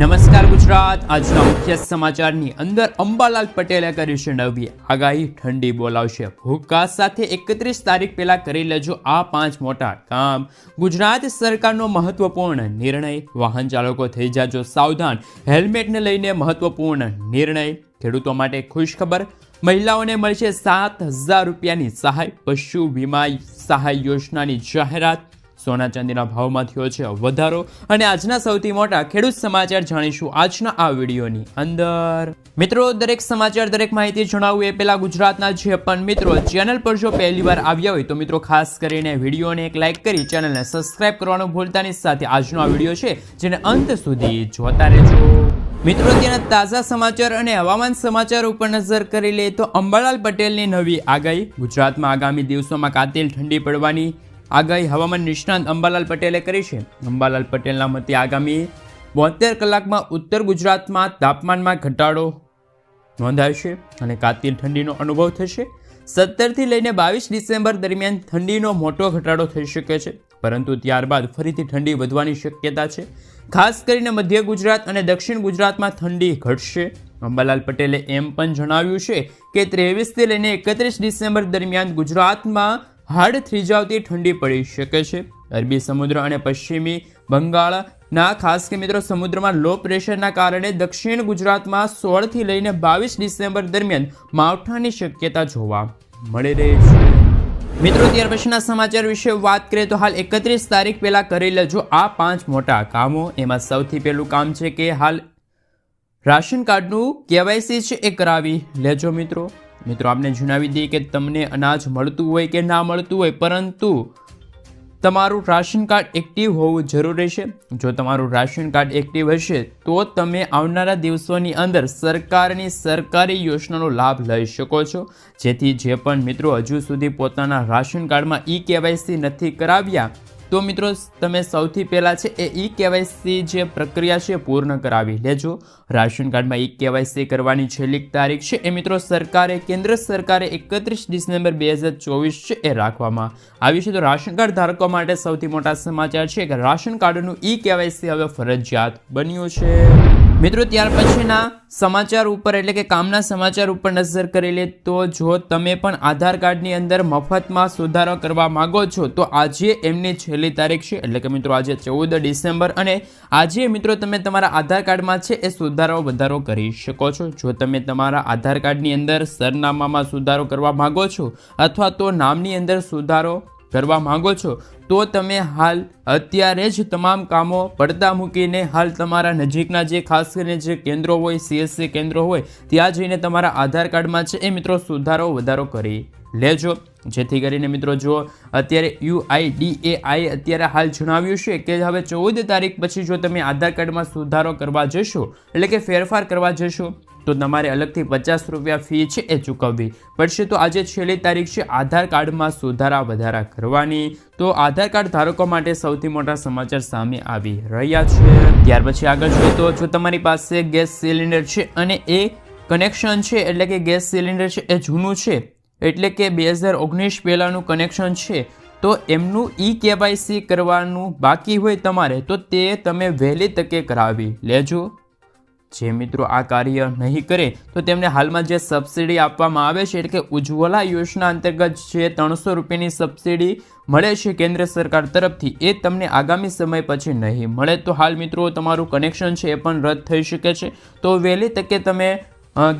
નમસ્કાર ગુજરાત. આજના મુખ્ય સમાચારની અંદર અંબાલાલ પટેલે કરી છે નવી આગાહી. ઠંડી બોલાવશે. ભૂકા સાથે એકત્રીસ તારીખ પહેલા કરી લેજો આ પાંચ મોટા કામ. ગુજરાત સરકારનો મહત્વપૂર્ણ નિર્ણય. વાહન ચાલકો થઈ જાજો સાવધાન. હેલ્મેટને લઈને મહત્વપૂર્ણ નિર્ણય. ખેડૂતો માટે ખુશ ખબર મહિલાઓને મળશે સાત હજાર રૂપિયાની સહાય. પશુ વીમા સહાય યોજનાની જાહેરાત. સોના ચાંદીના ભાવમાં થયો છે વધારો. અને આજના સૌથી મોટા ખેડૂત સમાચાર જાણીશું આજના આ વિડીયોની અંદર. મિત્રો, દરેક સમાચાર, દરેક માહિતી જણાવું એ પેલા ગુજરાતના જે પણ મિત્રો ચેનલ પર જો પહેલી વાર આવ્યા હોય તો મિત્રો ખાસ કરીને વિડીયોને એક લાઇક કરી ચેનલને સબસ્ક્રાઇબ કરવાનું ભૂલતાની સાથે આજનો આ વીડિયો છે જેને અંત સુધી જોતા રહેજો. મિત્રો તેના તાજા સમાચાર અને હવામાન સમાચાર ઉપર નજર કરી લે તો અંબાલાલ પટેલની નવી આગાહી. ગુજરાતમાં આગામી દિવસોમાં કાતિલ ઠંડી પડવાની આગાહી હવામાન નિષ્ણાંત અંબાલાલ પટેલે કરી છે. અંબાલાલ પટેલના મતે આગામી બોતેર કલાકમાં ઉત્તર ગુજરાતમાં તાપમાનમાં ઘટાડો નોંધાશે અને કાતિલ ઠંડીનો અનુભવ થશે. સત્તરથી લઈને બાવીસ ડિસેમ્બર દરમિયાન ઠંડીનો મોટો ઘટાડો થઈ શકે છે. પરંતુ ત્યારબાદ ફરીથી ઠંડી વધવાની શક્યતા છે. ખાસ કરીને મધ્ય ગુજરાત અને દક્ષિણ ગુજરાતમાં ઠંડી ઘટશે. અંબાલાલ પટેલે એમ પણ જણાવ્યું છે કે ત્રેવીસથી લઈને એકત્રીસ ડિસેમ્બર દરમિયાન ગુજરાતમાં હાડ થ્રીજાવતી ઠંડી પડી શકે છે. અરબી સમુદ્ર અને પશ્ચિમી બંગાળના ખાસ કે મિત્રો સમુદ્રમાં લો પ્રેશરના કારણે દક્ષિણ ગુજરાતમાં સોળથી લઈને બાવીસ ડિસેમ્બર દરમિયાન માવઠાની શક્યતા જોવા મળી રહી છે. મિત્રો, ત્યાર પછીના સમાચાર વિશે વાત કરીએ તો હાલ એકત્રીસ તારીખ પહેલાં કરી લેજો આ પાંચ મોટા કામો, એમાં સૌથી પહેલું કામ છે કે હાલ રાશન કાર્ડનું કેવાયસી છે એ કરાવી લેજો મિત્રો. મિત્રો, આપને જણાવી દઈએ કે તમને અનાજ મળતું હોય કે ના મળતું હોય, પરંતુ તમારું રાશન કાર્ડ એક્ટિવ હોવું જરૂરી છે. જો તમારું રાશન કાર્ડ એક્ટિવ હશે, તો તમે આવનારા દિવસોની અંદર સરકારની સરકારી યોજનાનો લાભ લઈ શકો છો. જેથી જે પણ મિત્રો હજુ સુધી પોતાના રાશન કાર્ડમાં ઈ કેવાયસી નથી કરાવ્યા તો મિત્રો, તમે સૌથી પહેલાં છે એ ઈ કેવાયસી જે પ્રક્રિયા છે પૂર્ણ કરાવી લેજો. રાશન કાર્ડમાં ઈ કેવાયસી કરવાની છેલ્લી તારીખ છે એ મિત્રો સરકારે, કેન્દ્ર સરકારે એકત્રીસ ડિસેમ્બર બે હજાર ચોવીસ છે એ રાખવામાં આવી છે. તો રાશન કાર્ડ ધારકો માટે સૌથી મોટા સમાચાર છે કે રાશન કાર્ડનું ઈ કેવાયસી હવે ફરજિયાત બન્યું છે. મિત્રો, ત્યાર પછીના સમાચાર ઉપર, એટલે કે કામના સમાચાર ઉપર નજર કરી લે તો જો તમે પણ આધાર કાર્ડની અંદર મફતમાં સુધારો કરવા માંગો છો, તો આજે એમની છેલ્લી તારીખ છે. એટલે કે મિત્રો, આજે ચૌદ ડિસેમ્બર અને આજે મિત્રો, તમે તમારા આધાર કાર્ડમાં છે એ સુધારો વધારો કરી શકો છો. જો તમે તમારા આધાર કાર્ડની અંદર સરનામામાં સુધારો કરવા માગો છો અથવા તો નામની અંદર સુધારો કરવા માંગો છો, તો તમે હાલ અત્યારે જ તમામ કામો પડતા મૂકીને હાલ તમારા નજીકના જે ખાસ કરીને જે કેન્દ્રો હોય સીએસસી કેન્દ્રો હોય, ત્યાં જઈને તમારા આધાર કાર્ડમાં છે એ મિત્રો સુધારો વધારો કરી લેજો. જેથી કરીને મિત્રો જો અત્યારે યુઆઈડીએઆઈ અત્યારે હાલ જણાવ્યું છે કે હવે ચૌદ તારીખ પછી જો તમે આધાર કાર્ડમાં સુધારો કરવા જશો, એટલે કે ફેરફાર કરવા જશો તો તમારે અલગથી પચાસ રૂપિયા ફી છે એ ચૂકવવી પડશે. તો આજે છેલ્લી તારીખ છે, આધાર કાર્ડમાં સુધારા વધારા કરવાની. તો આધાર કાર્ડ ધારકો માટે સૌથી મોટા સમાચાર સામે આવી રહ્યા છે. ત્યાર પછી આગળ જોઈએ તો જો તમારી પાસે ગેસ સિલિન્ડર છે અને એ કનેક્શન છે, એટલે કે ગેસ સિલિન્ડર છે એ જૂનું છે, એટલે કે બે હજાર ઓગણીસ પહેલાંનું કનેક્શન છે, તો એમનું ઈ કેવાયસી કરવાનું બાકી હોય તમારે, તો તે તમે વહેલી તકે કરાવી લેજો. જે મિત્રો આ કાર્ય નહીં કરે, તો તેમને હાલમાં જે સબસિડી આપવામાં આવે છે, એટલે કે ઉજ્જવલા યોજના અંતર્ગત જે ત્રણસો રૂપિયાની સબસિડી મળે છે કેન્દ્ર સરકાર તરફથી, એ તમને આગામી સમય પછી નહીં મળે. તો હાલ મિત્રો તમારું કનેક્શન છે એ પણ રદ થઈ શકે છે. તો વહેલી તકે તમે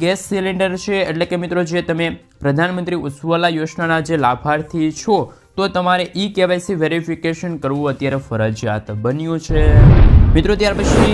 ગેસ સિલિન્ડર છે, એટલે કે મિત્રો જે તમે પ્રધાનમંત્રી ઉજ્જવલા યોજનાના જે લાભાર્થી છો, તો તમારે ઈ કેવાયસી વેરિફિકેશન કરવું અત્યારે ફરજિયાત બન્યું છે. મિત્રો, ત્યાર પછી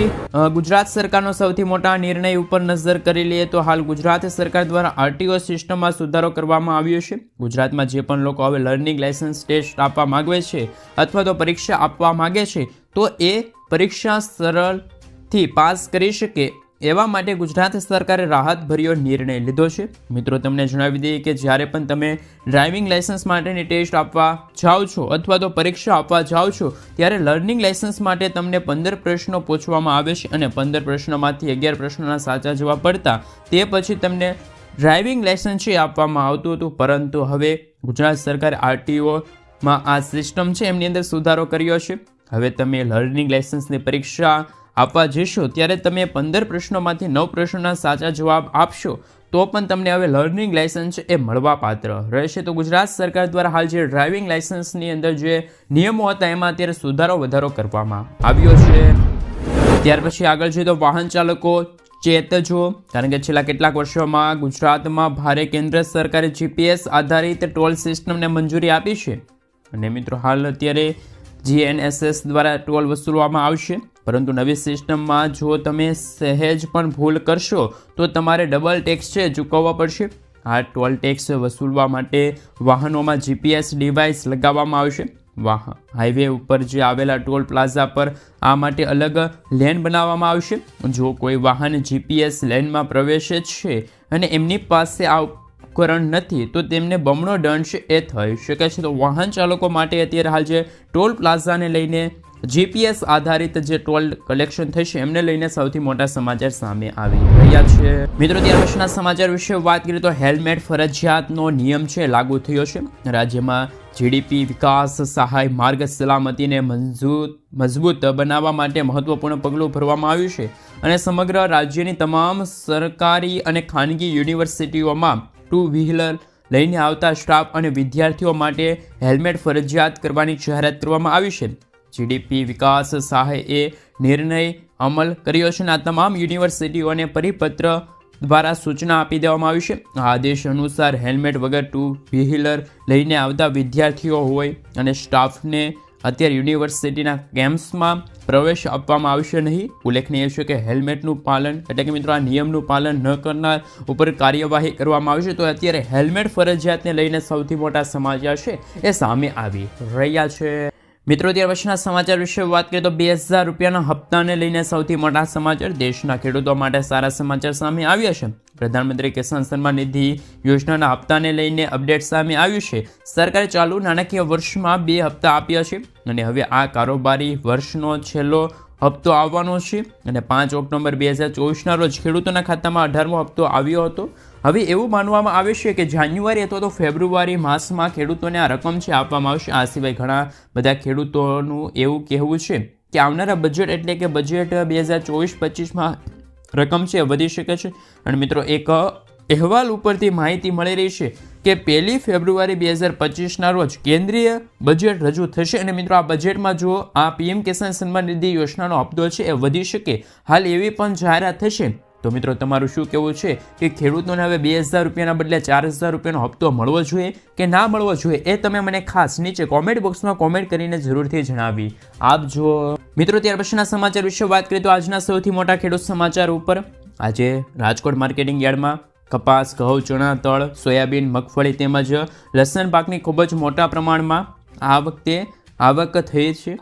ગુજરાત સરકારનો સૌથી મોટા નિર્ણય ઉપર નજર કરી લઈએ તો હાલ ગુજરાત સરકાર દ્વારા આરટીઓ સિસ્ટમમાં સુધારો કરવામાં આવ્યો છે. ગુજરાતમાં જે પણ લોકો હવે લર્નિંગ લાયસન્સ ટેસ્ટ આપવા માગે છે અથવા તો પરીક્ષા આપવા માગે છે, તો એ પરીક્ષા સરળથી પાસ કરી શકે એવા માટે ગુજરાત સરકારે રાહતભર્યો નિર્ણય લીધો છે. મિત્રો, તમને જણાવી દઈએ કે જ્યારે પણ તમે ડ્રાઇવિંગ લાઇસન્સ માટેની ટેસ્ટ આપવા જાઓ છો અથવા તો પરીક્ષા આપવા જાઓ છો, ત્યારે લર્નિંગ લાઇસન્સ માટે તમને પંદર પ્રશ્નો પૂછવામાં આવે છે અને પંદર પ્રશ્નોમાંથી અગિયાર પ્રશ્નોના સાચા જવાબ પડતા તે પછી તમને ડ્રાઇવિંગ લાઇસન્સ છે આપવામાં આવતું હતું. પરંતુ હવે ગુજરાત સરકારે આરટીઓમાં આ સિસ્ટમ છે એમની અંદર સુધારો કર્યો છે. હવે તમે લર્નિંગ લાઇસન્સની પરીક્ષા આપવા જશો ત્યારે તમે પંદર પ્રશ્નોમાંથી નવ પ્રશ્નોના સાચા જવાબ આપશો, તો પણ તમને હવે લર્નિંગ લાયસન્સ એ મળવા પાત્ર. રહેશે તો ગુજરાત સરકાર દ્વારા હાલ જે ડ્રાઇવિંગ લાયસન્સની અંદર જે નિયમો હતા, એમાં અત્યારે સુધારો વધારો કરવામાં આવ્યો છે. ત્યાર પછી આગળ જોઈએ તો વાહન ચાલકો ચેતજો, કારણ કે છેલ્લા કેટલાક વર્ષોમાં ગુજરાતમાં ભારે કેન્દ્ર સરકારે જીપીએસ આધારિત ટોલ સિસ્ટમને મંજૂરી આપી છે. અને મિત્રો, હાલ અત્યારે જીએનએસએસ દ્વારા ટોલ વસૂલવામાં આવશે. પરંતુ નવી સિસ્ટમમાં જો તમે સહેજ પણ ભૂલ કરશો, તો તમારે ડબલ ટેક્સ છે ચૂકવવા પડશે. આ ટોલ ટેક્સ વસૂલવા માટે વાહનોમાં જીપીએસ ડિવાઇસ લગાવવામાં આવશે. વાહન હાઈવે ઉપર જે આવેલા ટોલ પ્લાઝા પર આ માટે અલગ લેન બનાવવામાં આવશે. જો કોઈ વાહન જીપીએસ લેનમાં પ્રવેશે છે અને એમની પાસે આ ઉપકરણ નથી, તો તેમને બમણો દંડ એ થઈ શકે છે. તો વાહન ચાલકો માટે અત્યારે હાલ જે ટોલ પ્લાઝાને લઈને જીપીએસ આધારિત જે ટોલ કલેક્શન થશે, એમને લઈને સૌથી મોટા સમાચાર સામે આવી રહ્યા છે. મિત્રો, ત્યાર સમાચાર વિશે વાત કરીએ તો હેલ્મેટ ફરજિયાતનો નિયમ છે, લાગુ થયો છે. રાજ્યમાં જીડીપી વિકાસ સહાય માર્ગ સલામતીને મંજૂત મજબૂત બનાવવા માટે મહત્વપૂર્ણ પગલું ભરવામાં આવ્યું છે. અને સમગ્ર રાજ્યની તમામ સરકારી અને ખાનગી યુનિવર્સિટીઓમાં ટુ વ્હીલર લઈને આવતા સ્ટાફ અને વિદ્યાર્થીઓ માટે હેલ્મેટ ફરજિયાત કરવાની જાહેરાત કરવામાં આવી છે. જીડીપી વિકાસ સહાયે નિર્ણય અમલ કર્યો છે આ તમામ યુનિવર્સિટીઓને પરિપત્ર દ્વારા સૂચના આપી દેવામાં આવી છે. આ આદેશ અનુસાર હેલ્મેટ વગર ટુ વ્હીલર લઈને આવતા વિદ્યાર્થીઓ હોય અને સ્ટાફને અત્યારે યુનિવર્સિટીના કેમ્પસમાં પ્રવેશ આપવામાં આવશે નહીં. ઉલ્લેખનીય છે કે હેલ્મેટનું પાલન, એટલે કે મિત્રો આ નિયમનું પાલન ન કરનાર ઉપર કાર્યવાહી કરવામાં આવશે. તો અત્યારે હેલ્મેટ ફરજિયાતને લઈને સૌથી મોટા સમાચાર છે એ સામે આવી રહ્યા છે. મિત્રો ત્યાર પછીના સમાચાર વિશે વાત કરીએ તો બે હજાર રૂપિયાના હપ્તાને લઈને સૌથી મોટા સમાચાર દેશના ખેડૂતો માટે સારા સમાચાર સામે આવ્યા છે. પ્રધાનમંત્રી કિસાન સન્માન નિધિ યોજનાના હપ્તાને લઈને અપડેટ સામે આવ્યું છે. સરકારે ચાલુ નાણાકીય વર્ષમાં બે હપ્તા આપ્યા છે અને હવે આ કારોબારી વર્ષનો છેલ્લો હપ્તો આવવાનો છે અને પાંચ ઓક્ટોબર બે હજાર ચોવીસના રોજ ખેડૂતોના ખાતામાં અઢારમો હપ્તો આવ્યો હતો. હવે એવું માનવામાં આવે છે કે જાન્યુઆરી અથવા તો ફેબ્રુઆરી માસમાં ખેડૂતોને આ રકમ છે આપવામાં આવશે. આ સિવાય ઘણા બધા ખેડૂતોનું એવું કહેવું છે કે આવનારા બજેટ એટલે કે બજેટ બે હજાર ચોવીસ પચીસમાં રકમ છે વધી શકે છે. અને મિત્રો, એક અહેવાલ ઉપરથી માહિતી મળી રહી છે કે પહેલી ફેબ્રુઆરી બે હજાર પચીસના રોજ કેન્દ્રીય બજેટ રજૂ થશે. અને મિત્રો, આ બજેટમાં જો આ પીએમ કિસાન સન્માન નિધિ યોજનાનો હપ્તો છે, એ વધી શકે. હાલ એવી પણ જાહેરાત થશે તો મિત્રો, તમારું શું કહેવું છે કે ખેડૂતોને હવે બે હજાર રૂપિયાના બદલે ચાર હજાર રૂપિયાનો હપ્તો મળવો જોઈએ કે ના મળવો જોઈએ એ તમે મને ખાસ નીચે કોમેન્ટ બોક્સમાં કોમેન્ટ કરીને જરૂરથી જણાવી. આપજો મિત્રો, ત્યાર પછીના સમાચાર વિશે વાત કરીએ તો આજના સૌથી મોટા ખેડૂત સમાચાર ઉપર આજે રાજકોટ માર્કેટિંગ યાર્ડમાં કપાસ, ઘઉં, ચણા તળ સોયાબીન, મગફળી તેમજ લસણ પાકની ખૂબ જ મોટા પ્રમાણમાં આ વખતે આવક થઈ છે.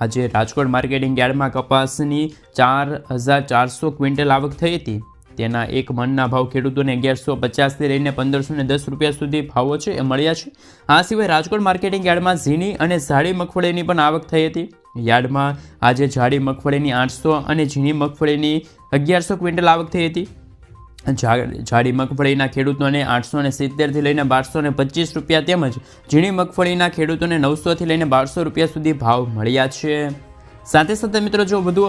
આજે રાજકોટ માર્કેટિંગ યાર્ડમાં કપાસની ચાર હજાર ચારસો ક્વિન્ટલ આવક થઈ હતી. તેના એક મણના ભાવ ખેડૂતોને અગિયારસો પચાસથી લઈને પંદરસો ને દસ રૂપિયા સુધી ભાવો છે, એ મળ્યા છે. આ સિવાય રાજકોટ માર્કેટિંગ યાર્ડમાં ઝીણી અને ઝાડી મગફળીની પણ આવક થઈ હતી. યાર્ડમાં આજે ઝાડી મગફળીની આઠસો અને ઝીણી મગફળીની અગિયારસો ક્વિન્ટલ આવક થઈ હતી. જાડી મગફળીના ખેડૂતોને આઠસો ને સિત્તેરથી લઈને બારસો ને પચીસ રૂપિયા તેમજ ઝીણી મગફળીના ખેડૂતોને નવસોથી લઈને બારસો રૂપિયા સુધી ભાવ મળ્યા છે. સાથે સાથે મિત્રો જો વધુ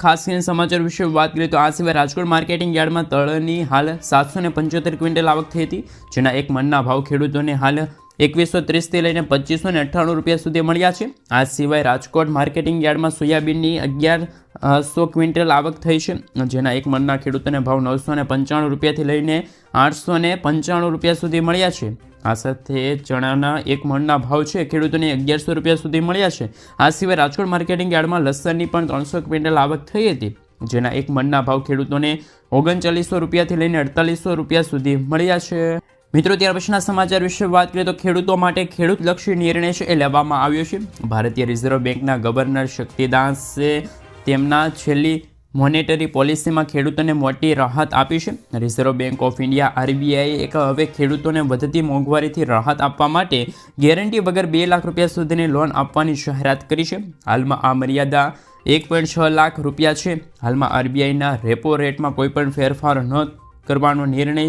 ખાસ કરીને સમાચાર વિશે વાત કરીએ તો આ સિવાય રાજકોટ માર્કેટિંગ યાર્ડમાં તળની હાલ સાતસો ને પંચોતેર ક્વિન્ટલ આવક થઈ હતી, જેના એક મનના ભાવ ખેડૂતોને હાલ એકવીસો ત્રીસથી લઈને પચીસો ને અઠ્ઠાણું રૂપિયા સુધી મળ્યા છે. આ સિવાય રાજકોટ માર્કેટિંગ યાર્ડમાં સોયાબીનની અગિયાર સો ક્વિન્ટલ આવક થઈ છે. જેના એક મણના ખેડૂતોને ભાવ નવસો ને પંચાણું રૂપિયાથી લઈને આઠસો ને પંચાણું રૂપિયા સુધી મળ્યા છે. આ સાથે ચણાના એક મણના ભાવ છે, ખેડૂતોને અગિયારસો રૂપિયા સુધી મળ્યા છે. આ સિવાય રાજકોટ માર્કેટિંગ યાર્ડમાં લસણની પણ ત્રણસો ક્વિન્ટલ આવક થઈ હતી. જેના એક મણના ભાવ ખેડૂતોને ઓગણચાલીસો રૂપિયાથી લઈને અડતાલીસો રૂપિયા સુધી મળ્યા છે. મિત્રો, ત્યાર પછીના સમાચાર વિશે વાત કરીએ તો ખેડૂતો માટે ખેડૂતલક્ષી નિર્ણય છે એ લેવામાં આવ્યો છે. ભારતીય રિઝર્વ બેંકના ગવર્નર શક્તિદાસે તેમના છેલ્લી મોનેટરી પોલિસીમાં ખેડૂતોને મોટી રાહત આપી છે. રિઝર્વ બેંક ઓફ ઇન્ડિયા, આરબીઆઈએ એક હવે ખેડૂતોને વધતી મોંઘવારીથી રાહત આપવા માટે ગેરંટી વગર બે લાખ રૂપિયા સુધીની લોન આપવાની જાહેરાત કરી છે. હાલમાં આ મર્યાદા એક પોઈન્ટ છ લાખ રૂપિયા છે. હાલમાં આરબીઆઈના રેપો રેટમાં કોઈપણ ફેરફાર ન કરવાનો નિર્ણય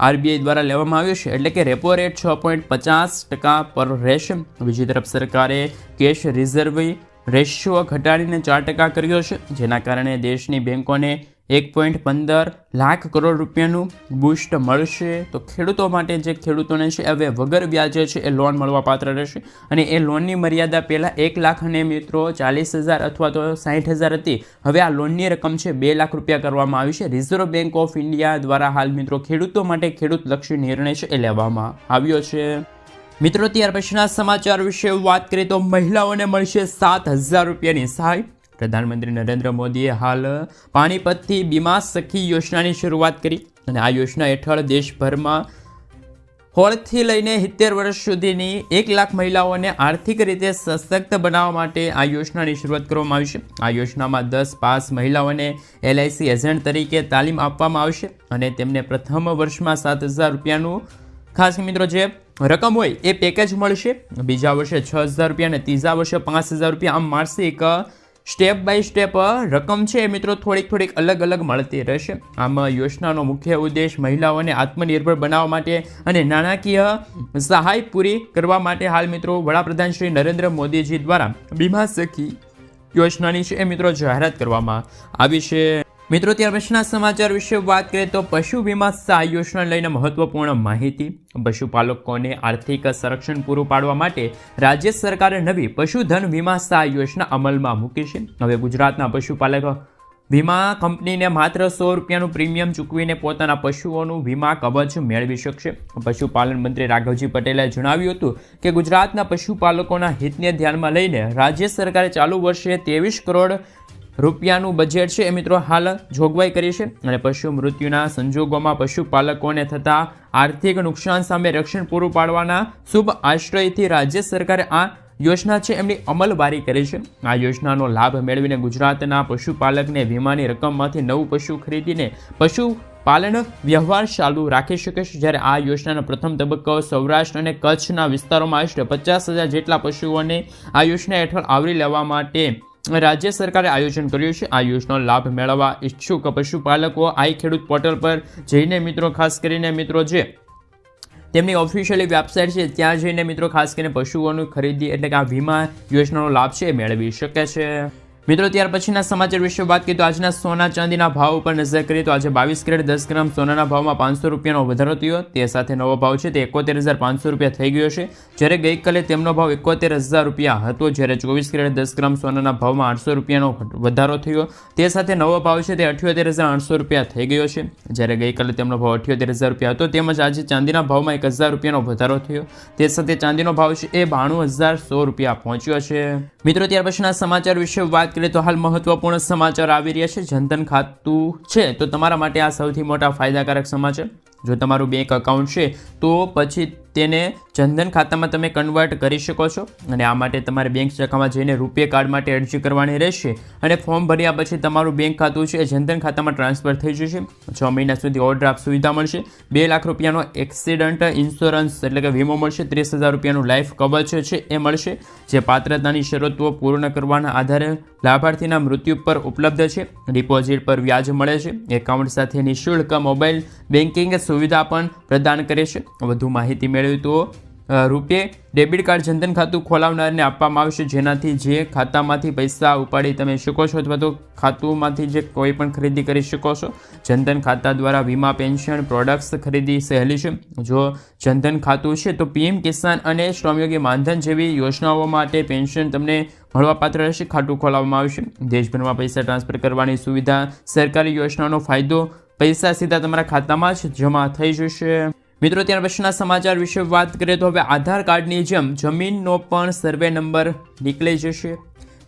આરબીઆઈ દ્વારા લેવામાં આવ્યો છે. એટલે કે રેપો રેટ છ પોઈન્ટ પચાસ ટકા પર રહેશે. બીજી તરફ સરકારે કેશ રિઝર્વ રેશિયો ઘટાડીને ચાર ટકા કર્યો છે. જેના કારણે દેશની બેંકોને એક પોઈન્ટ પંદર લાખ કરોડ રૂપિયાનું બૂસ્ટ મળશે. તો ખેડૂતો માટે જે ખેડૂતોને છે, હવે વગર વ્યાજે છે, એ લોન મળવા પાત્ર રહેશે. અને એ લોનની મર્યાદા પહેલાં એક લાખ અને મિત્રો ચાલીસ હજાર અથવા તો સાઠ હજાર હતી. હવે આ લોનની રકમ છે, બે લાખ રૂપિયા કરવામાં આવી છે. રિઝર્વ બેંક ઓફ ઇન્ડિયા દ્વારા હાલ મિત્રો ખેડૂતો માટે ખેડૂતલક્ષી નિર્ણય છે, એ લેવામાં આવ્યો છે. મિત્રો, ત્યાર પછીના સમાચાર વિશે વાત કરીએ તો મહિલાઓને મળશે સાત હજાર રૂપિયાની સહાય. પ્રધાનમંત્રી નરેન્દ્ર મોદીએ હાલ પાણીપતથી બીમા સખી યોજનાની શરૂઆત કરી અને આ યોજના હેઠળ દેશભરમાં હોળથી લઈને સિત્તેર વર્ષ સુધીની એક લાખ મહિલાઓને આર્થિક રીતે સશક્ત બનાવવા માટે આ યોજનાની શરૂઆત કરવામાં આવી છે. આ યોજનામાં દસ પાસ મહિલાઓને એલઆઈસી એજન્ટ તરીકે તાલીમ આપવામાં આવશે અને તેમને પ્રથમ વર્ષમાં સાત હજાર રૂપિયાનું ખાસ મિત્રો જે રકમ હોય એ પેકેજ મળશે. બીજા વર્ષે છ હજાર રૂપિયા અને ત્રીજા વર્ષે પાંચ હજાર રૂપિયા આમ માસિક સ્ટેપ બાય સ્ટેપ રકમ છે મિત્રો થોડીક થોડીક અલગ અલગ મળતી રહેશે. આમ યોજનાનો મુખ્ય ઉદ્દેશ મહિલાઓને આત્મનિર્ભર બનાવવા માટે અને નાણાકીય સહાય પૂરી કરવા માટે હાલ મિત્રો વડાપ્રધાન શ્રી નરેન્દ્ર મોદીજી દ્વારા બીમા સખી યોજનાની છે મિત્રો જાહેરાત કરવામાં આવી છે. મિત્રો, ત્યાર પછીના સમાચાર વિશે વાત કરીએ તો પશુ વીમા સહાય યોજના લઈને મહત્વપૂર્ણ માહિતી. પશુપાલકોને આર્થિક સંરક્ષણ પૂરું પાડવા માટે રાજ્ય સરકારે નવી પશુધન વીમા સહાય યોજના અમલમાં મૂકી છે. હવે ગુજરાતના પશુપાલક વીમા કંપનીને માત્ર સો રૂપિયાનું પ્રીમિયમ ચૂકવીને પોતાના પશુઓનું વીમા કવચ મેળવી શકશે. પશુપાલન મંત્રી રાઘવજી પટેલે જણાવ્યું હતું કે ગુજરાતના પશુપાલકોના હિતને ધ્યાનમાં લઈને રાજ્ય સરકારે ચાલુ વર્ષે ત્રેવીસ કરોડ રૂપિયાનું બજેટ છે એ મિત્રો હાલ જોગવાઈ કરી છે. અને પશુ મૃત્યુના સંજોગોમાં પશુપાલકોને થતા આર્થિક નુકસાન સામે રક્ષણ પૂરું પાડવાના શુભ આશ્રયથી રાજ્ય સરકારે આ યોજના છે એમની અમલવારી કરી છે. આ યોજનાનો લાભ મેળવીને ગુજરાતના પશુપાલકને વીમાની રકમમાંથી નવું પશુ ખરીદીને પશુ પાલન વ્યવહાર ચાલુ રાખી શકે છે. જ્યારે આ યોજનાનો પ્રથમ તબક્કો સૌરાષ્ટ્ર અને કચ્છના વિસ્તારોમાં આશરે પચાસ હજાર જેટલા પશુઓને આ યોજના હેઠળ આવરી લેવા માટે રાજ્ય સરકારે આયોજન કર્યું છે. આ યોજનાનો લાભ મેળવવા ઈચ્છુક પશુપાલકો આઈ ખેડૂત પોર્ટલ પર જઈને મિત્રો, ખાસ કરીને મિત્રો જે તેમની ઓફિશિયલી વેબસાઇટ છે, ત્યાં જઈને મિત્રો ખાસ કરીને પશુઓનું ખરીદી એટલે કે આ વીમા યોજનાનો લાભ છે એ મેળવી શકે છે. મિત્રો, ત્યાર પછીના સમાચાર વિશે વાત કરીએ તો આજના સોના ચાંદીના ભાવ ઉપર નજર કરીએ તો આજે બાવીસ કેરેટ દસ ગ્રામ સોનાના ભાવમાં પાંચસો રૂપિયાનો વધારો થયો. તે સાથે નવો ભાવ છે, તે એકોતેર હજાર પાંચસો રૂપિયા થઈ ગયો છે. જ્યારે ગઈકાલે તેમનો ભાવ એકોતેર હજાર રૂપિયા હતો, જ્યારે ચોવીસ કેરેટ દસ ગ્રામ સોનાના ભાવમાં આઠસો રૂપિયાનો વધારો થયો. તે સાથે નવો ભાવ છે, તે અઠ્યોતેર હજાર આઠસો રૂપિયા થઈ ગયો છે. જ્યારે ગઈકાલે તેમનો ભાવ અઠ્યોતેર હજાર રૂપિયા હતો, તેમજ આજે ચાંદીના ભાવમાં એક હજાર રૂપિયાનો વધારો થયો. તે સાથે ચાંદીનો ભાવ છે, એ બાણું હજાર સો રૂપિયા પહોંચ્યો છે. મિત્રો, ત્યાર પછીના સમાચાર વિશે વાત કરીએ તો હાલ મહત્વપૂર્ણ સમાચાર આવી રહ્યા છે. જનધન ખાતું છે. તો તમારા માટે આ સૌથી મોટા ફાયદાકારક સમાચાર? જો તમારું બેંક અકાઉન્ટ છે, તો પછી તેને જનધન ખાતામાં તમે કન્વર્ટ કરી શકો છો. અને આ માટે તમારે બેંક શાખામાં જઈને રૂપે કાર્ડ માટે અરજી કરવાની રહેશે. અને ફોર્મ ભર્યા પછી તમારું બેંક ખાતું છે, એ જનધન ખાતામાં ટ્રાન્સફર થઈ જશે. છ મહિના સુધી ઓવરડ્રાફ્ટ સુવિધા મળશે. બે લાખ રૂપિયાનો એક્સિડન્ટ ઇન્સ્યોરન્સ એટલે કે વીમો મળશે. ત્રીસ હજાર રૂપિયાનું લાઈફ કવચ છે, એ મળશે. જે પાત્રતાની શરતો પૂર્ણ કરવાના આધારે લાભાર્થીના મૃત્યુ પર ઉપલબ્ધ છે. ડિપોઝિટ પર વ્યાજ મળે છે. એકાઉન્ટ સાથે નિઃશુલ્ક મોબાઈલ બેન્કિંગ સુવિધા પણ પ્રદાન કરે છે. વધુ માહિતી મેળવી તો રૂપે ડેબિટ કાર્ડ જનધન ખાતું ખોલાવનારને આપવામાં આવશે. જેનાથી જે ખાતામાંથી પૈસા ઉપાડી તમે શકો છો અથવા તો ખાતુંમાંથી જે કોઈ પણ ખરીદી કરી શકો છો. જનધન ખાતા દ્વારા વીમા, પેન્શન, પ્રોડક્ટ્સ ખરીદી સહેલી છે. જો જનધન ખાતું છે તો પીએમ કિસાન અને શ્રમયોગી માનધન જેવી યોજનાઓ માટે પેન્શન તમને મળવાપાત્ર રહેશે. ખાતું ખોલાવવામાં આવશે. દેશભરમાં પૈસા ટ્રાન્સફર કરવાની સુવિધા, સરકારી યોજનાનો ફાયદો પૈસા સીધા તમારા ખાતામાં જ જમા થઈ જશે. મિત્રો, ત્યાર પછીના સમાચાર વિશે વાત કરીએ તો હવે આધાર કાર્ડની જેમ જમીનનો પણ સર્વે નંબર નીકળી જશે.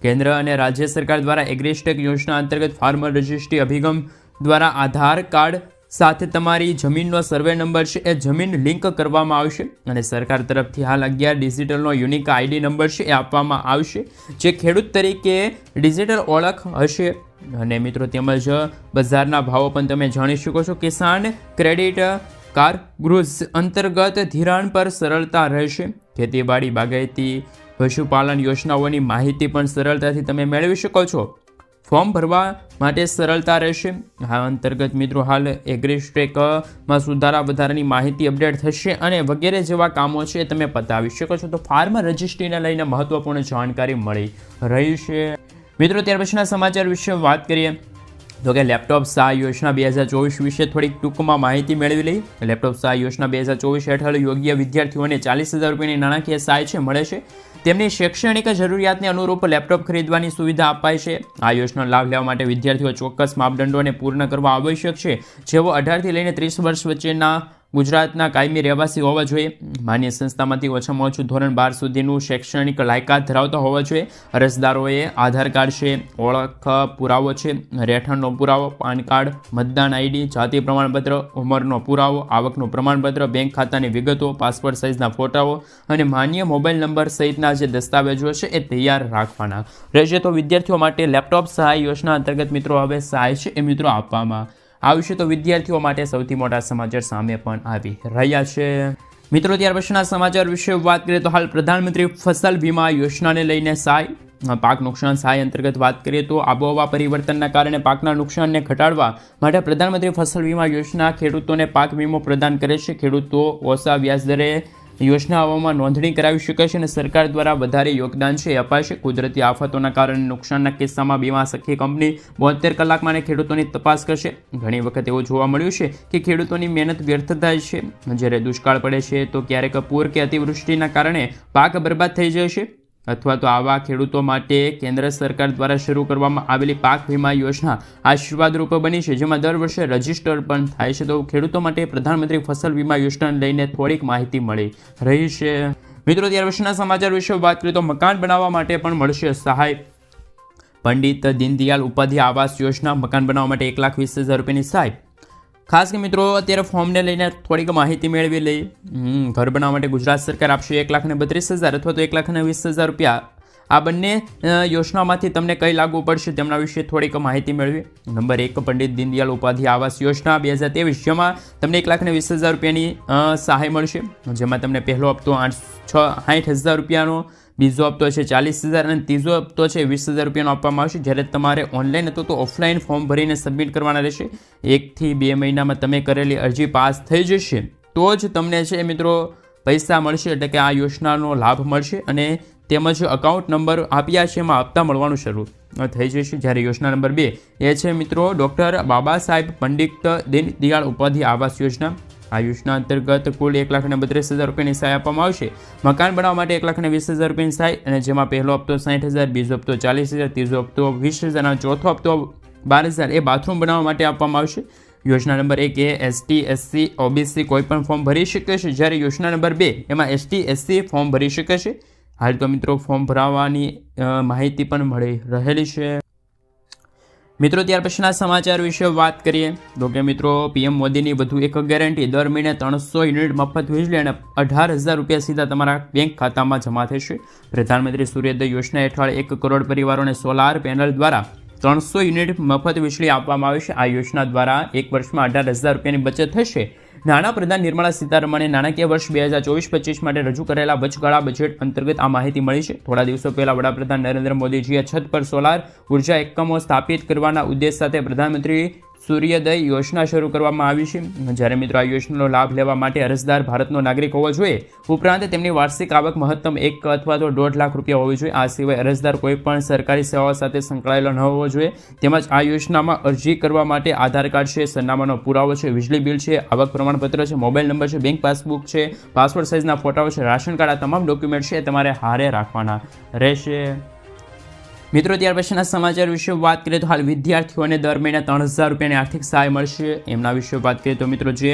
કેન્દ્ર અને રાજ્ય સરકાર દ્વારા એગ્રીસ્ટેક યોજના અંતર્ગત ફાર્મર રજિસ્ટ્રી અભિગમ દ્વારા આધાર કાર્ડ સાથે તમારી જમીનનો સર્વે નંબર છે, એ જમીન લિંક કરવામાં આવશે અને સરકાર તરફથી હાલ અગિયાર ડિજિટલનો યુનિક આઈડી નંબર છે, એ આપવામાં આવશે. જે ખેડૂત તરીકે ડિજિટલ ઓળખ હશે. અને મિત્રો, તેમજ બજારના ભાવો પણ તમે જાણી શકો છો, કિસાન ક્રેડિટ કાર ગૃહ અંતર્ગત ધિરાણ પર સરળતા રહેશે. ખેતીવાડી, બાગાયતી, પશુપાલન યોજનાઓની માહિતી પણ સરળતાથી તમે મેળવી શકો છો. ફોર્મ ભરવા માટે સરળતા રહેશે. આ અંતર્ગત મિત્રો, હાલ એગ્રીસ્ટેકમાં સુધારા વધારાની માહિતી અપડેટ થશે અને વગેરે જેવા કામો છે તમે પતાવી શકો છો. તો ફાર્મર રજિસ્ટ્રીને લઈને મહત્વપૂર્ણ જાણકારી મળી રહી છે. મિત્રો, ત્યાર પછીના સમાચાર વિશે વાત કરીએ. તો કે લેપટોપ સહાય યોજના બે હજાર ચોવીસ વિશે થોડીક ટૂંકમાં માહિતી મેળવી લઈ. લેપટોપ સહાય યોજના બે હજાર ચોવીસ હેઠળ યોગ્ય વિદ્યાર્થીઓને ચાલીસ હજાર રૂપિયાની નાણાકીય સહાય છે, મળે છે. તેમની શૈક્ષણિક જરૂરિયાતને અનુરૂપ લેપટોપ ખરીદવાની સુવિધા અપાય છે. આ યોજનાનો લાભ લેવા માટે વિદ્યાર્થીઓ ચોક્કસ માપદંડોને પૂર્ણ કરવા આવશ્યક છે. જેઓ અઢારથી લઈને ત્રીસ વર્ષ વચ્ચેના ગુજરાતના કાયમી રહેવાસી હોવા જોઈએ. માન્ય સંસ્થામાંથી ઓછામાં ઓછું ધોરણ બાર સુધીનું શૈક્ષણિક લાયકાત ધરાવતા હોવા જોઈએ. અરજદારોએ આધાર કાર્ડ છે, ઓળખ પુરાવો છે, રહેઠાણનો પુરાવો, પાન કાર્ડ, મતદાન આઈડી, જાતિ પ્રમાણપત્ર, ઉંમરનો પુરાવો, આવકનું પ્રમાણપત્ર, બેંક ખાતાની વિગતો, પાસપોર્ટ સાઇઝના ફોટાઓ અને માન્ય મોબાઈલ નંબર સહિતના જે દસ્તાવેજો છે એ તૈયાર રાખવાના. રહેશે તો વિદ્યાર્થીઓ માટે લેપટોપ સહાય યોજના અંતર્ગત મિત્રો હવે સહાય છે એ મિત્રો આપવામાં આવશે તો વિદ્યાર્થીઓ માટે સૌથી મોટા સમાચાર સામે પણ આવી રહ્યા છે. મિત્રો, ત્યાર પછીના સમાચાર વિશે વાત કરીએ તો હાલ પ્રધાનમંત્રી ફસલ વીમા યોજનાને લઈને સહાય પાક નુકસાન સહાય અંતર્ગત વાત કરીએ તો આબોહવા પરિવર્તનના કારણે પાકના નુકસાનને ઘટાડવા માટે પ્રધાનમંત્રી ફસલ વીમા યોજના ખેડૂતોને પાક વીમો પ્રદાન કરે છે. ખેડૂતો ઓછા વ્યાજદરે યોજનાઓમાં નોંધણી કરાવી શકે છે અને સરકાર દ્વારા વધારે યોગદાન છે. અપાશે કુદરતી આફતોના કારણે નુકસાનના કિસ્સામાં વીમા સખી કંપની બોતેર કલાકમાં ખેડૂતોની તપાસ કરશે. ઘણી વખત એવું જોવા મળ્યું છે કે ખેડૂતોની મહેનત વ્યર્થ થાય છે. જ્યારે દુષ્કાળ પડે છે, તો ક્યારેક પૂર કે અતિવૃષ્ટિના કારણે પાક બરબાદ થઈ જાય છે. અથવા તો આવા ખેડૂતો માટે કેન્દ્ર સરકાર દ્વારા શરૂ કરવામાં આવેલી પાક વીમા યોજના આશીર્વાદરૂપ બની છે, જેમાં દર વર્ષે રજિસ્ટર પણ થાય છે. તો ખેડૂતો માટે પ્રધાનમંત્રી ફસલ વીમા યોજનાને લઈને થોડીક માહિતી મળી રહી છે. મિત્રો, ત્યાર પછીના સમાચાર વિશે વાત કરીએ તો મકાન બનાવવા માટે પણ મળશે સહાય. પંડિત દીનદયાળ ઉપાધ્યાય આવાસ યોજના મકાન બનાવવા માટે એક લાખ વીસ હજાર રૂપિયાની સહાય. ખાસ કે મિત્રો, અત્યારે ફોર્મને લઈને થોડીક માહિતી મેળવી લઈ ઘર બનાવવા માટે ગુજરાત સરકાર આપશે એક લાખ ને બત્રીસ હજાર અથવા તો એક લાખ ને વીસ હજાર રૂપિયા. આ બંને યોજનામાંથી તમને કઈ લાગુ પડશે તેમના વિશે થોડીક માહિતી મેળવી. નંબર એક, પંડિત દીનદયાળ ઉપાધ્યાય આવાસ યોજના બે હજાર ત્રેવીસ, જેમાં તમને એક લાખ ને વીસ હજાર રૂપિયાની સહાય મળશે. જેમાં તમને પહેલો હપ્તો આઠ, છ સાઠ હજાર રૂપિયાનો બીજો હપ્તો છે ચાલીસ હજાર અને ત્રીજો હપ્તો છે વીસ હજાર રૂપિયાનો આપવામાં આવશે. જ્યારે તમારે ઓનલાઈન હતો તો ઓફલાઈન ફોર્મ ભરીને સબમિટ કરવાના રહેશે. એકથી બે મહિનામાં તમે કરેલી અરજી પાસ થઈ જશે. તો જ તમને છે મિત્રો પૈસા મળશે એટલે કે આ યોજનાનો લાભ મળશે અને તેમજ અકાઉન્ટ નંબર આપ્યા છે એમાં હપ્તા મળવાનું શરૂ થઈ જશે. જ્યારે યોજના નંબર બે એ છે મિત્રો ડૉક્ટર બાબા સાહેબ પંડિત દીનદયાળ ઉપાધ્યાય આવાસ યોજના. આ યોજના અંતર્ગત કુલ એક લાખ બત્રીસ હજાર રૂપિયાની સહાય આપવામાં આવશે. મકાન બનાવવા માટે એક લાખ વીસ હજાર રૂપિયાની સહાય અને જેમાં પહેલો હપ્તો સાઠ હજાર, બીજો હપ્તો ચાલીસ હજાર, ત્રીજો હપ્તો વીસ હજાર અને ચોથો હપ્તો બાર હજાર એ બાથરૂમ બનાવવા માટે આપવામાં આવશે. યોજના નંબર એક એ એસટી, એસસી, ઓબીસી કોઈ પણ ફોર્મ ભરી શકે છે. જ્યારે યોજના નંબર બે એમાં એસટી, એસસી ફોર્મ ભરી શકે છે. હાલ તો મિત્રો ફોર્મ ભરાવવાની માહિતી પણ મળી રહેલી છે. મિત્રો, ત્યાર પછીના સમાચાર વિશે વાત કરીએ. તો કે મિત્રો, પીએમ મોદીની વધુ એક ગેરંટી દર મહિને ત્રણસો યુનિટ મફત વીજળી અને અઢાર હજાર રૂપિયા સીધા તમારા બેંક ખાતામાં જમા થશે. પ્રધાનમંત્રી સૂર્યોદય યોજના હેઠળ એક કરોડ પરિવારોને સોલાર પેનલ દ્વારા ત્રણસો યુનિટ મફત વીજળી આપવામાં આવશે આ યોજના દ્વારા એક વર્ષમાં અઢાર હજાર રૂપિયાની બચત થશે. નાણાપ્રધાન નિર્મળા સીતારમણે નાણાકીય વર્ષ બે હજાર ચોવીસ પચીસ માટે રજૂ કરેલા વચગાળા બજેટ અંતર્ગત આ માહિતી મળી છે. થોડા દિવસો પહેલા વડાપ્રધાન નરેન્દ્ર મોદીજીએ છત પર સોલાર ઊર્જા એકમો સ્થાપિત કરવાના ઉદ્દેશ સાથે પ્રધાનમંત્રી સૂર્યોદય યોજના શરૂ કરવામાં આવી છે. જ્યારે મિત્રો આ યોજનાનો લાભ લેવા માટે અરજદાર ભારતનો નાગરિક હોવો જોઈએ, ઉપરાંત તેમની વાર્ષિક આવક મહત્તમ એક અથવા તો દોઢ લાખ રૂપિયા હોવી જોઈએ. આ સિવાય અરજદાર કોઈ પણ સરકારી સેવાઓ સાથે સંકળાયેલો ન હોવો જોઈએ. તેમજ આ યોજનામાં અરજી કરવા માટે આધાર કાર્ડ છે, સરનામાનો પુરાવો છે, વીજળી બિલ છે, આવક પ્રમાણપત્ર છે, મોબાઈલ નંબર છે, બેંક પાસબુક છે પાસપોર્ટ સાઇઝના ફોટાઓ છે, રાશન કાર્ડ આ તમામ ડોક્યુમેન્ટ છે તમારે હારે રાખવાના રહેશે. મિત્રો, ત્યાર પછીના સમાચાર વિશે વાત કરીએ તો હાલ વિદ્યાર્થીઓને દર મહિને ત્રણ હજાર રૂપિયાની આર્થિક સહાય મળશે. એમના વિશે વાત કરીએ તો મિત્રો, જે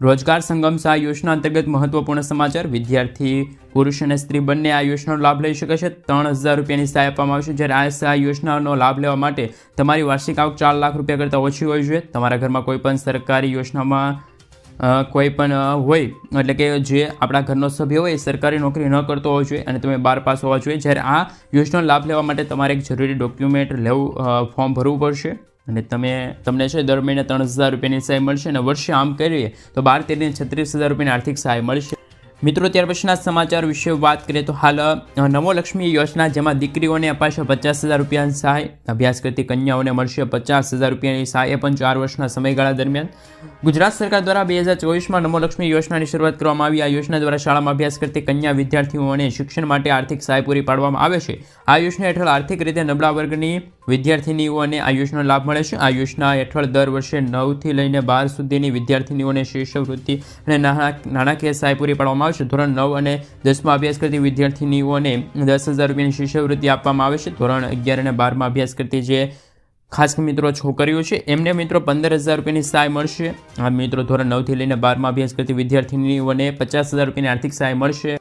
રોજગાર સંગમ સહાય યોજના અંતર્ગત મહત્વપૂર્ણ સમાચાર, વિદ્યાર્થી, પુરુષ અને સ્ત્રી બંને આ યોજનાનો લાભ લઈ શકે છે. ત્રણ હજાર રૂપિયાની સહાય આપવામાં આવશે. જ્યારે આ સહાય યોજનાનો લાભ લેવા માટે તમારી વાર્ષિક આવક ચાર લાખ રૂપિયા કરતાં ઓછી હોવી જોઈએ. તમારા ઘરમાં કોઈપણ સરકારી યોજનામાં કોઈ પણ હોય, એટલે કે જે આપણા ઘરનો સભ્ય હોય, એ સરકારી નોકરી ન કરતો હોવો જોઈએ અને તમે બાર પાસ હોવા જોઈએ, જ્યારે આ યોજનાનો લાભ લેવા માટે તમારે એક જરૂરી ડોક્યુમેન્ટ લેવું ફોર્મ ભરવું પડશે. અને તમે, તમને છે, દર મહિને ત્રણ હજાર રૂપિયાની સહાય મળશે અને વર્ષે આમ કરીએ, તો બાર તેરને છત્રીસ હજાર રૂપિયાની આર્થિક સહાય મળશે. મિત્રો, ત્યાર પછીના સમાચાર વિશે વાત કરીએ, તો હાલ નમો લક્ષ્મી યોજના, જેમાં દીકરીઓને અપાશે પચાસ હજાર રૂપિયાની સહાય અભ્યાસ કરતી કન્યાઓને મળશે પચાસ હજાર રૂપિયાની સહાય પણ ચાર વર્ષના સમયગાળા દરમિયાન. ગુજરાત સરકાર દ્વારા બે હજાર ચોવીસમાં નમોલક્ષ્મી યોજનાની શરૂઆત કરવામાં આવી. આ યોજના દ્વારા શાળામાં અભ્યાસ કરતી કન્યા વિદ્યાર્થીઓને શિક્ષણ માટે આર્થિક સહાય પૂરી પાડવામાં આવે છે. આ યોજના હેઠળ આર્થિક રીતે નબળા વર્ગની વિદ્યાર્થિનીઓને આ યોજનાનો લાભ મળે છે. આ યોજના હેઠળ દર વર્ષે નવથી લઈને બાર સુધીની વિદ્યાર્થીનીઓને શિષ્યવૃત્તિ અને નાણા- નાણાકીય સહાય પૂરી પાડવામાં આવે છે. ધોરણ નવ અને દસમાં અભ્યાસ કરતી વિદ્યાર્થીનીઓને દસ હજાર રૂપિયાની શિષ્યવૃત્તિ આપવામાં આવે છે. ધોરણ અગિયાર અને બારમાં અભ્યાસ કરતી જે ખાસ મિત્રો છોકરીઓ છે, એમને મિત્રો પંદર હજાર રૂપિયાની સહાય મળશે. આ મિત્રો ધોરણ નવથી લઈને બારમાં અભ્યાસ કરતી વિદ્યાર્થીનીઓને પચાસ હજાર રૂપિયાની આર્થિક સહાય મળશે.